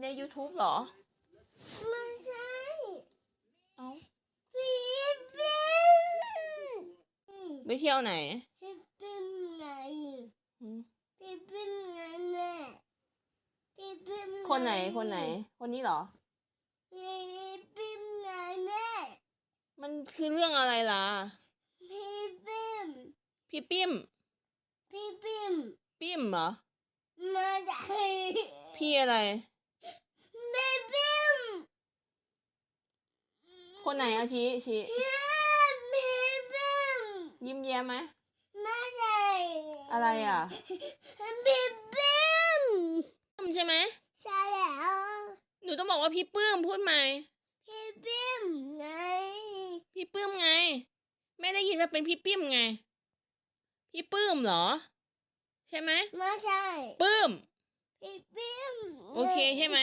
ใน YouTube เหรอ ไม่ใช่เอ้าพี่ปิมไปเที่ยวไหนพี่ปิมไงหืมพี่ปิมไงแม่พี่ปิมงคนไหนคนไหน คนนี้เหรอพี่ปิมไงแม่มันคือเรื่องอะไรล่ะพี่ปิมพี่ปิ้มพี่ปิมปิ้มเหรอ มาจาก พี่อะไรพี่ปิมคนไหนเอาชี้ชี้พี่ปิมยิ้มแย้มไหมมาใช่อะไรอะพี่ปิมปิ้มใช่ไหมใช่แล้ว หนูต้องบอกว่าพี่ปื้มพูดใหม่พี่ปิมไง พี่ปื้มไง ไม่ได้ยินว่าเป็นพี่ปิ้มไง พี่ปื้มเหรอ ใช่ไหมไม่ใช่ปื้มพี่ปิม โอเคใช่ไหม